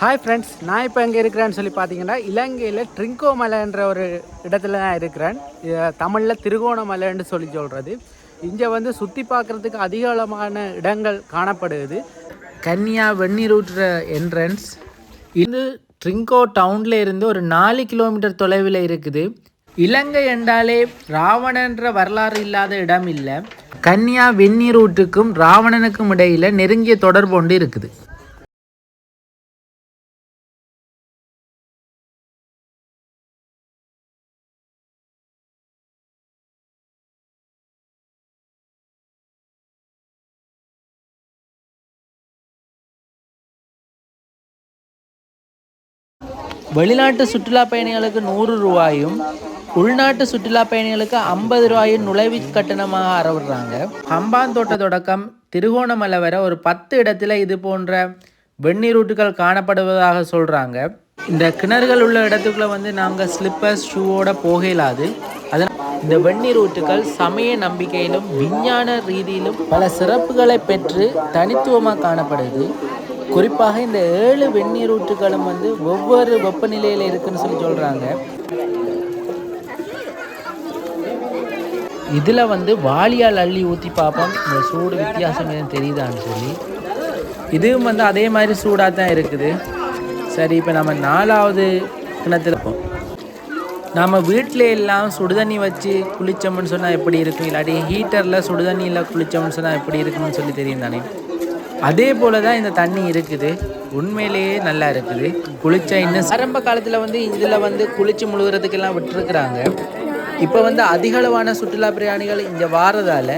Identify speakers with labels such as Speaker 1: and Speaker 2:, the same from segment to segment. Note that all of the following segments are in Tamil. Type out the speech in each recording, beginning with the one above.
Speaker 1: ஹாய் ஃப்ரெண்ட்ஸ் நான் இப்போ எங்கே இருக்கிறேன்னு சொல்லி பார்த்தீங்கன்னா இலங்கையில் ட்ரிங்கோ மலைன்ற ஒரு இடத்துல தான் இருக்கிறேன். தமிழில் திருகோணமலைன்னு சொல்லி சொல்கிறது இங்கே வந்து சுற்றி பார்க்குறதுக்கு அதிகளமான இடங்கள் காணப்படுது. கன்னியா வெந்நீரூற்ற என்ட்ரன்ஸ் இது ட்ரிங்கோ டவுனில் இருந்து ஒரு நாலு கிலோமீட்டர் தொலைவில் இருக்குது. இலங்கை என்றாலே ராவணன்ற வரலாறு இல்லாத இடம் இல்லை கன்னியா வெந்நீரூட்டுக்கும் ராவணனுக்கும் இடையில் நெருங்கிய தொடர்பு ஒன்று இருக்குது. வெளிநாட்டு சுற்றுலா பயணிகளுக்கு நூறு ரூபாயும் உள்நாட்டு சுற்றுலா பயணிகளுக்கு ஐம்பது ரூபாயும் நுழைவு கட்டணமாக அறவிடுறாங்க ஹம்பாந்தோட்ட தொடக்கம் திருகோணமலை வரை ஒரு பத்து இடத்துல இது போன்ற வெந்நீரூட்டுகள் காணப்படுவதாக சொல்கிறாங்க இந்த கிணறுகள் உள்ள இடத்துக்குள்ள வந்து நாங்கள் ஸ்லிப்பர்ஸ் ஷூவோட போக இல்லாது அதனால் இந்த வெந்நீரூட்டுகள் சமய நம்பிக்கையிலும் விஞ்ஞான ரீதியிலும் பல சிறப்புகளை பெற்று தனித்துவமாக காணப்படுது. குறிப்பாக இந்த ஏழு வெந்நீர் ஊற்றுகளும் வந்து ஒவ்வொரு வெப்பநிலையில் இருக்குன்னு சொல்லி சொல்கிறாங்க இதில் வந்து வாளியால் அள்ளி ஊற்றி பார்ப்போம். இந்த சூடு வித்தியாசம் எதுவும் தெரியுதான்னு சொல்லி. இதுவும் வந்து அதே மாதிரி சூடாக தான் இருக்குது. சரி இப்போ நம்ம நாலாவது கிணத்துல இருப்போம். நம்ம வீட்டில் எல்லாம் சுடுதண்ணி வச்சு குளித்தோம்னு சொன்னால் எப்படி இருக்கும்? இல்லாட்டி ஹீட்டரில் சுடுதண்ணியில் குளித்தோம்னு சொன்னால் எப்படி இருக்கும்னு சொல்லி தெரியும் தானே? அதே போல தான் இந்த தண்ணி இருக்குது. உண்மையிலேயே நல்லா இருக்குது. குளிச்சா இன்னும் ஆரம்ப காலத்தில் வந்து இதில் வந்து குளிச்சு முழுகிறதுக்கெல்லாம் விட்டுருக்குறாங்க. இப்போ வந்து அதிகளவான சுற்றுலா பிரயாணிகள் இங்கே வாரதால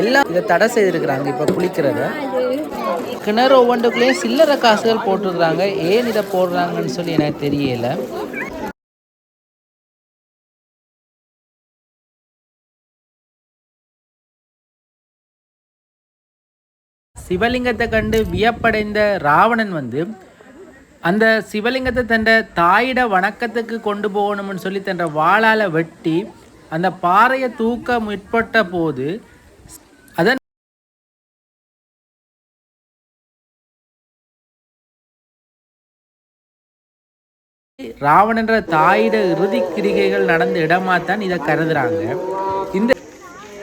Speaker 1: எல்லாம் இதை தடை செய்திருக்கிறாங்க இப்போ குளிக்கிறத. கிணறு ஒவ்வொன்றுக்குள்ளேயும் சில்லறை காசுகள் போட்டிருக்கிறாங்க ஏன் இதை போடுறாங்கன்னு சொல்லி எனக்கு தெரியல. சிவலிங்கத்தை கண்டு வியப்படைந்த ராவணன் வந்து அந்த சிவலிங்கத்தை தன் தாயிட வணக்கத்துக்கு கொண்டு போகணும்னு சொல்லி தன் வாளால் வெட்டி அந்த பாறையை தூக்க முற்பட்ட போது அதன் ராவணன்ற தாயிட இறுதி கிரிகைகள் நடந்த இடமாத்தான் இதை கருதுறாங்க. இந்த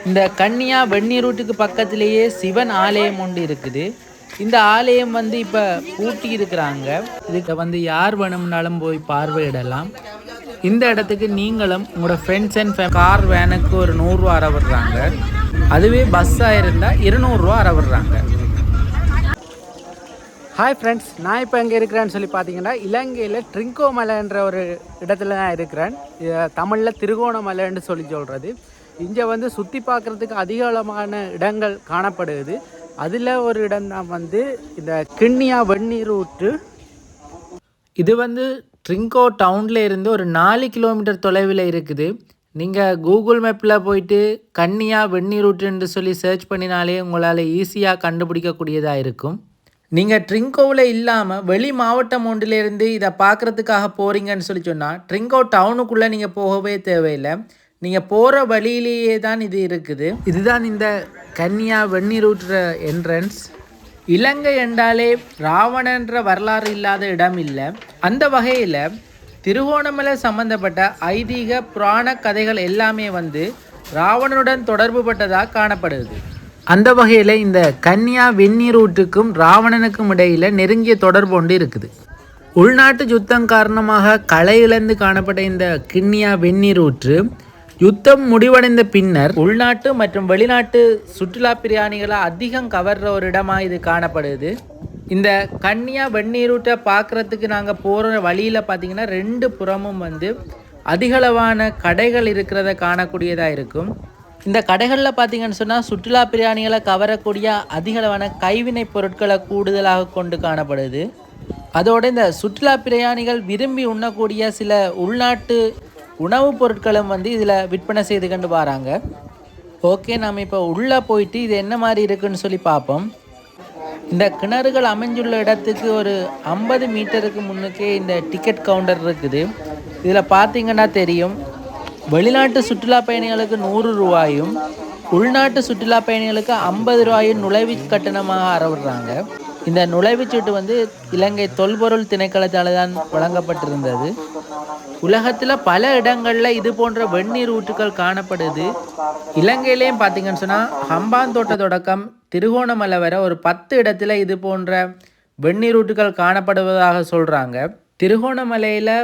Speaker 1: இந்த கன்னியா வெந்நீரூட்டுக்கு பக்கத்திலேயே சிவன் ஆலயம் ஒன்று இருக்குது. இந்த ஆலயம் வந்து இப்போ பூட்டி இருக்கிறாங்க. இதுக்கு வந்து யார் வேணும்னாலும் போய் பார்வையிடலாம். இந்த இடத்துக்கு நீங்களும் உங்களோட ஃப்ரெண்ட்ஸ் அண்ட் கார் வேனுக்கு ஒரு நூறுரூவா அறவிடுறாங்க அதுவே பஸ்ஸாக இருந்தால் இருநூறுவா அறவிடுறாங்க ஹாய் ஃப்ரெண்ட்ஸ் நான் இப்போ எங்கே இருக்கிறேன்னு சொல்லி பார்த்தீங்கன்னா இலங்கையில் ட்ரிங்கோ மலைன்ற ஒரு இடத்துல தான் இருக்கிறேன். தமிழில் திருகோணமலைன்னு சொல்லி சொல்கிறது இங்கே வந்து சுற்றி பார்க்குறதுக்கு அதிகளமான இடங்கள் காணப்படுது. அதில் ஒரு இடம்தான் வந்து இந்த கிண்ணியா வெந்நீர் ஊற்று. இது வந்து ட்ரிங்கோ டவுனில் இருந்து ஒரு நாலு கிலோமீட்டர் தொலைவில் இருக்குது. நீங்கள் கூகுள் மேப்பில் போயிட்டு கன்னியா வெந்நீர் ஊற்றுன்னு சொல்லி சர்ச் பண்ணினாலே உங்களால் ஈஸியாக கண்டுபிடிக்கக்கூடியதாக இருக்கும். நீங்கள் ட்ரிங்கோவில் இல்லாமல் வெளி மாவட்டம் ஒன்றிலிருந்து இதை பார்க்குறதுக்காக போகிறீங்கன்னு சொல்லி சொன்னால் ட்ரிங்கோ டவுனுக்குள்ளே நீங்கள் போகவே தேவையில்லை. நீங்கள் போகிற வழியிலேயே தான் இது இருக்குது. இதுதான் இந்த கன்னியா வெந்நீரூற்ற என்ட்ரன்ஸ் இலங்கை என்றாலே ராவணன்ற வரலாறு இல்லாத இடம் இல்லை. அந்த வகையில் திருகோணமலை சம்பந்தப்பட்ட ஐதீக புராண கதைகள் எல்லாமே வந்து ராவணனுடன் தொடர்பு பட்டதாக காணப்படுது. அந்த வகையில் இந்த கன்னியா வெந்நீரூட்டுக்கும் ராவணனுக்கும் இடையில் நெருங்கிய தொடர்பு ஒன்று இருக்குது. உள்நாட்டு யுத்தம் காரணமாக களை இழந்து காணப்பட்ட இந்த கிண்ணியா வெந்நீரூற்று யுத்தம் முடிவடைந்த பின்னர் உள்நாட்டு மற்றும் வெளிநாட்டு சுற்றுலா பிரியாணிகளை அதிகம் கவர்ற ஒரு இடமாக இது காணப்படுது. இந்த கன்னியா வெந்நீரூட்டை பார்க்குறதுக்கு நாங்கள் போகிற வழியில் பார்த்தீங்கன்னா ரெண்டு புறமும் வந்து அதிகளவான கடைகள் இருக்கிறத காணக்கூடியதாக இருக்கும். இந்த கடைகளில் பார்த்தீங்கன்னு சொன்னால் சுற்றுலா பிரியாணிகளை கவரக்கூடிய அதிகளவான கைவினை பொருட்களை கூடுதலாக கொண்டு காணப்படுது. அதோடு இந்த சுற்றுலா பிரயாணிகள் விரும்பி உண்ணக்கூடிய சில உள்நாட்டு உணவுப் பொருட்களும் வந்து இதில் விற்பனை செய்து கொண்டு வராங்க. ஓகே நாம் இப்போ உள்ளே போயிட்டு இது என்ன மாதிரி இருக்குன்னு சொல்லி பார்ப்போம். இந்த கிணறுகள் அமைஞ்சுள்ள இடத்துக்கு ஒரு ஐம்பது மீட்டருக்கு முன்னுக்கே இந்த டிக்கெட் கவுண்டர் இருக்குது. இதில் பார்த்தீங்கன்னா தெரியும். வெளிநாட்டு சுற்றுலா பயணிகளுக்கு நூறு ரூபாயும் உள்நாட்டு சுற்றுலா பயணிகளுக்கு ஐம்பது ரூபாயும் நுழைவு கட்டணமாக அறவிடுறாங்க. இந்த நுழைவுச்சீட்டு வந்து இலங்கை தொல்பொருள் திணைக்களத்தால் தான் வழங்கப்பட்டிருந்தது. உலகத்தில் பல இடங்களில் இது போன்ற வெந்நீர் ஊற்றுக்கள் காணப்படுது. இலங்கையிலேயும் பார்த்தீங்கன்னு சொன்னால் ஹம்பாந்தோட்ட தொடக்கம் திருகோணமலை வரை ஒரு பத்து இடத்துல இது போன்ற வெந்நீர் ஊற்றுக்கள் காணப்படுவதாக சொல்கிறாங்க திருகோணமலையில்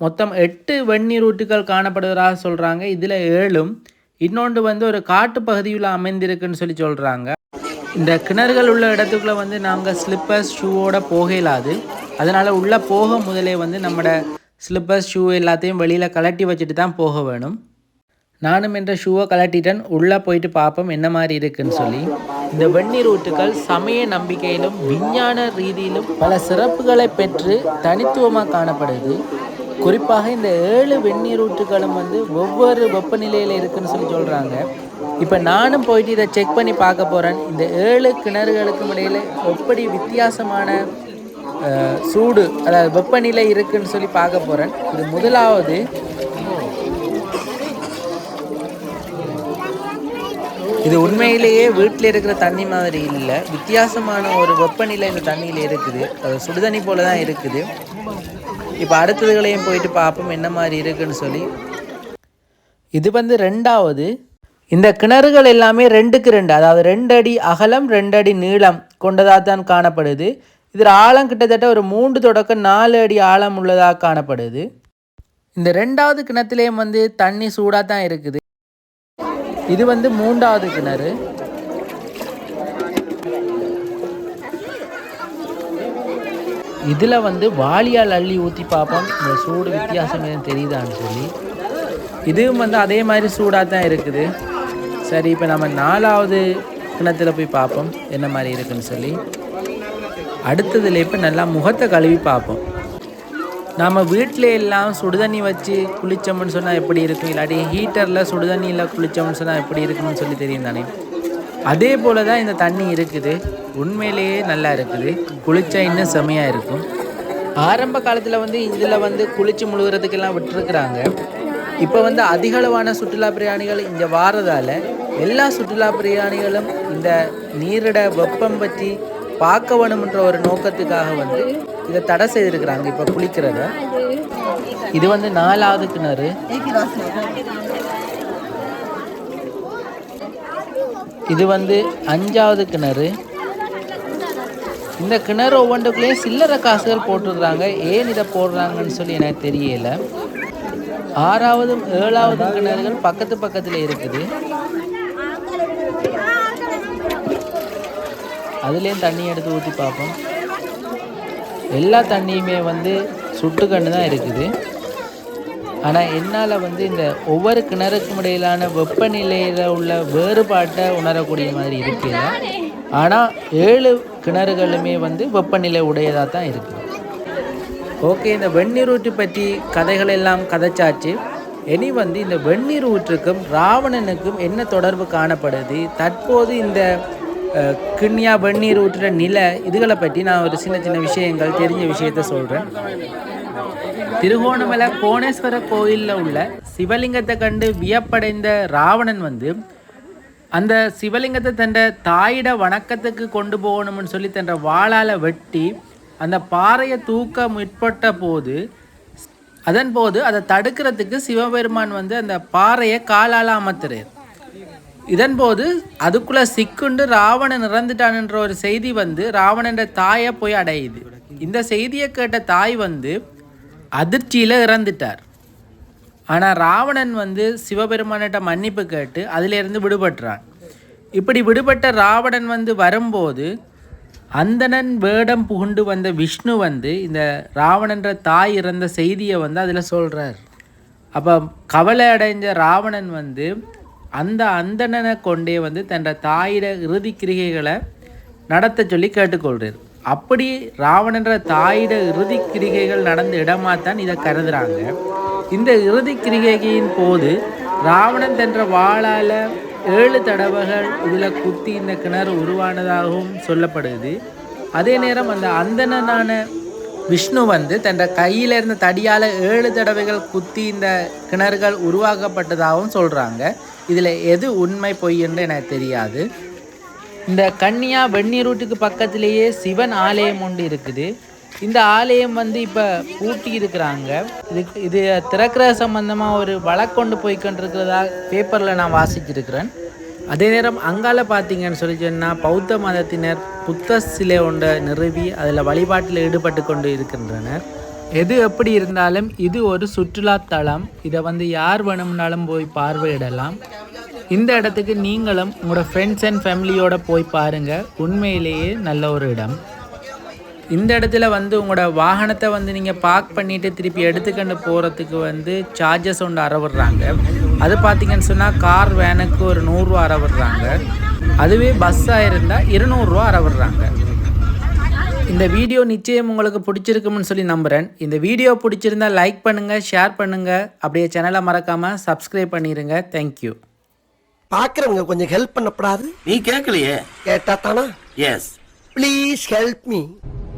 Speaker 1: மொத்தம் எட்டு வெந்நீர் ஊற்றுக்கள் காணப்படுவதாக சொல்கிறாங்க இதில் ஏழும் இன்னொன்று வந்து ஒரு காட்டு பகுதியில் அமைந்திருக்குன்னு சொல்லி சொல்கிறாங்க இந்த கிணறுகள் உள்ள இடத்துக்குள்ள வந்து நாங்கள் ஸ்லிப்பர்ஸ் ஷூவோட போக இல்லாது அதனால் உள்ளே போக முதலே வந்து நம்மட ஸ்லிப்பர்ஸ் ஷூ எல்லாத்தையும் வெளியில் கலட்டி வச்சுட்டு தான் போக வேணும். நானும் என்ற ஷூவை கலட்டிட்டேன் உள்ளே போயிட்டு பார்ப்போம் என்ன மாதிரி இருக்குன்னு சொல்லி. இந்த வெந்நீர் ஊற்றுக்கள் சமய நம்பிக்கையிலும் விஞ்ஞான ரீதியிலும் பல சிறப்புகளை பெற்று தனித்துவமாக காணப்படுது. குறிப்பாக இந்த ஏழு வெந்நீர் ஊற்றுகளும் வந்து ஒவ்வொரு வெப்பநிலையில் இருக்குன்னு சொல்லி சொல்கிறாங்க இப்போ நானும் போயிட்டு இதை செக் பண்ணி பார்க்க போகிறேன் இந்த ஏழு கிணறுகளுக்கும் இடையில் எப்படி வித்தியாசமான சூடு அதாவது வெப்பநிலை இருக்குன்னு சொல்லி பார்க்க போகிறேன் இது முதலாவது. இது உண்மையிலேயே வீட்டில் இருக்கிற தண்ணி மாதிரி இல்லை. வித்தியாசமான ஒரு வெப்பநிலை இந்த தண்ணியில் இருக்குது. அது சுடுதண்ணி போல தான் இருக்குது. இப்போ அடுத்ததுகளையும் போயிட்டு பார்ப்போம் என்ன மாதிரி இருக்குன்னு சொல்லி. இது வந்து ரெண்டாவது. இந்த கிணறுகள் எல்லாமே ரெண்டுக்கு ரெண்டு அதாவது ரெண்டு அடி அகலம் ரெண்டு அடி நீளம் கொண்டதாக தான் காணப்படுது. இதில் ஆழம் கிட்டத்தட்ட ஒரு மூன்று தொடக்கம் நாலு அடி ஆழம் உள்ளதாக காணப்படுது. இந்த ரெண்டாவது கிணத்துலேயும் வந்து தண்ணி சூடாக தான் இருக்குது. இது வந்து மூன்றாவது கிணறு. இதில் வந்து வாளியால் அள்ளி ஊற்றி பார்ப்போம். இந்த சூடு வித்தியாசம் எதுவும் தெரியுதான்னு சொல்லி. இதுவும் வந்து அதே மாதிரி சூடாக தான் இருக்குது. சரி இப்போ நம்ம நாலாவது கிணத்துல போய் பார்ப்போம். என்ன மாதிரி இருக்குன்னு சொல்லி. அடுத்ததுல இப்போ நல்லா முகத்தை கழுவி பார்ப்போம். நாம் வீட்டில் எல்லாம் சுடுதண்ணி வச்சு குளித்தோம்னு சொன்னால் எப்படி இருக்கும்? இல்லாட்டி ஹீட்டரில் சுடுதண்ணியில் குளித்தோம்னு சொன்னால் எப்படி இருக்கும்னு சொல்லி தெரியும் தானே? அதே போல தான் இந்த தண்ணி இருக்குது. உண்மையிலேயே நல்லா இருக்குது. குளிச்சா இன்னும் செமையாக இருக்கும். ஆரம்ப காலத்தில் வந்து இதில் வந்து குளிச்சு முழுகிறதுக்கெல்லாம் விட்டுருக்குறாங்க. இப்போ வந்து அதிகளவான சுற்றுலா பிரயாணிகள் இங்கே வாரதால் எல்லா சுற்றுலா பிரயாணிகளும் இந்த நீரிட வெப்பம் பற்றி பார்க்க வேணும்ன்ற ஒரு நோக்கத்துக்காக வந்து இதை தடை செய்திருக்கிறாங்க. இப்போ குளிக்கிறத. இது வந்து நாலாவது கிணறு. இது வந்து அஞ்சாவது கிணறு. இந்த கிணறு ஒவ்வொன்றுக்குள்ளேயும் சில்லறை காசுகள் போட்டுருக்குறாங்க ஏன் இதை போடுறாங்கன்னு சொல்லி எனக்கு தெரியல. ஆறாவதும் ஏழாவது கிணறுகள் பக்கத்து பக்கத்தில் இருக்குது. அதுலேயும் தண்ணி எடுத்து ஊற்றி பார்ப்போம். எல்லா தண்ணியுமே வந்து சுட்டுக்கண்ணு தான் இருக்குது. ஆனால் என்னால் வந்து இந்த ஒவ்வொரு கிணறுக்கும் இடையிலான வெப்பநிலையில் உள்ள வேறுபாட்டை உணரக்கூடிய மாதிரி இருக்குல்ல. ஆனால் ஏழு கிணறுகளுமே வந்து வெப்பநிலை உடையதாக தான் இருக்குது. ஓகே இந்த வெந்நீர் ஊற்று பற்றி கதைகள் எல்லாம் கதைச்சாச்சு. இனி வந்து இந்த வெந்நீர் ஊற்றுக்கும் ராவணனுக்கும் என்ன தொடர்பு காணப்படுது? தற்போது இந்த கிண்ணியாக கிண்ணியா வெந்நீர் ஊற்றுற நிலை இதுகளை பற்றி நான் ஒரு சின்ன சின்ன விஷயங்கள் தெரிஞ்ச விஷயத்த சொல்கிறேன் திருகோணமலை கோணேஸ்வர கோயிலில் உள்ள சிவலிங்கத்தை கண்டு வியப்படைந்த ராவணன் வந்து அந்த சிவலிங்கத்தை தன் தாயிட வணக்கத்துக்கு கொண்டு போகணும்னு சொல்லி தன் வாளால் வெட்டி அந்த பாறையை தூக்க முற்பட்ட போது அதன் போது அதை தடுக்கிறதுக்கு சிவபெருமான் வந்து அந்த பாறையை காலால் அமர்த்துறார். இதன்போது அதுக்குள்ளே அதுக்குள்ள சிக்குண்டு ராவணன் இறந்துட்டான்ன்ற ஒரு செய்தி வந்து ராவணன்ற தாயை போய் அடையுது. இந்த செய்தியை கேட்ட தாய் வந்து அதிர்ச்சியில் இறந்துட்டார். ஆனால் ராவணன் வந்து சிவபெருமானிட்ட மன்னிப்பு கேட்டு அதிலிருந்து விடுபட்டுறான் இப்படி விடுபட்ட ராவணன் வந்து வரும்போது அந்தணன் வேடம் புகுண்டு வந்த விஷ்ணு வந்து இந்த ராவணன்ற தாய் இறந்த செய்தியை வந்து அதில் சொல்கிறார் அப்போ கவலை அடைஞ்ச ராவணன் வந்து அந்த அந்தணனை கொண்டே வந்து தன் தாயிட இறுதி கிரிகைகளை நடத்த சொல்லி கேட்டுக்கொள்கிறார் அப்படி ராவணன்ற தாயிட இறுதி கிரிகைகள் நடந்த இடமாத்தான் இதை கருதுறாங்க. இந்த இறுதி கிரிகையின் போது ராவணன் தன்ற வாளால் ஏழு தடவைகள் இதில் குத்தி இந்த கிணறு உருவானதாகவும் சொல்லப்படுது. அதே நேரம் அந்த அந்தணனான விஷ்ணு வந்து தன் கையில் இருந்த தடியால் ஏழு தடவைகள் குத்தி இந்த கிணறுகள் உருவாக்கப்பட்டதாகவும் சொல்கிறாங்க இதில் எது உண்மை பொய் என்று எனக்கு தெரியாது. இந்த கன்னியா வெண்ணி ரூட்டுக்கு பக்கத்திலேயே சிவன் ஆலயம் ஒன்று இருக்குது. இந்த ஆலயம் வந்து இப்போ பூட்டி இருக்கிறாங்க. இதுக்கு இது திறக்கிற சம்பந்தமாக ஒரு வழக்கொண்டு போய்கொண்டிருக்கிறதா பேப்பரில் நான் வாசிச்சிருக்கிறேன். அதே நேரம் அங்கால பார்த்தீங்கன்னு சொல்லி சொன்னால் பௌத்த மதத்தினர் புத்த சிலை ஒன்றை நிறுவி அதில் வழிபாட்டில் ஈடுபட்டு கொண்டு இருக்கின்றனர். எது எப்படி இருந்தாலும் இது ஒரு சுற்றுலாத்தலம். இதை வந்து யார் வேணும்னாலும் போய் பார்வையிடலாம். இந்த இடத்துக்கு நீங்களும் உங்களோட ஃப்ரெண்ட்ஸ் அண்ட் ஃபேமிலியோட போய் பாருங்கள் உண்மையிலேயே நல்ல ஒரு இடம். இந்த இடத்துல வந்து உங்களோட வாகனத்தை வந்து நீங்கள் பார்க் பண்ணிவிட்டு திருப்பி எடுத்துக்கண்டு போகிறதுக்கு வந்து சார்ஜஸ் ஒன்று அறவிடுறாங்க. அது பார்த்தீங்கன்னு சொன்னால் கார் வேனுக்கு ஒரு நூறுரூவா அறவிடுறாங்க. அதுவே பஸ்ஸாக இருந்தால் இருநூறுவா அறவிடுறாங்க. இந்த வீடியோ நிச்சயம் உங்களுக்கு பிடிச்சிருக்கும்னு சொல்லி நம்புகிறேன் இந்த வீடியோ பிடிச்சிருந்தா லைக் பண்ணுங்கள் ஷேர் பண்ணுங்கள் அப்படியே சேனலை மறக்காமல் சப்ஸ்கிரைப் பண்ணிடுங்க தேங்க்யூ
Speaker 2: பாக்குறவங்க கொஞ்சம் ஹெல்ப் பண்ணப்படாது.
Speaker 3: நீ கேட்கலையே
Speaker 2: கேட்டா தானா?
Speaker 3: எஸ்
Speaker 2: ப்ளீஸ் ஹெல்ப் மீ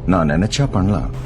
Speaker 4: நான் நினைச்சா பண்ணலாம்.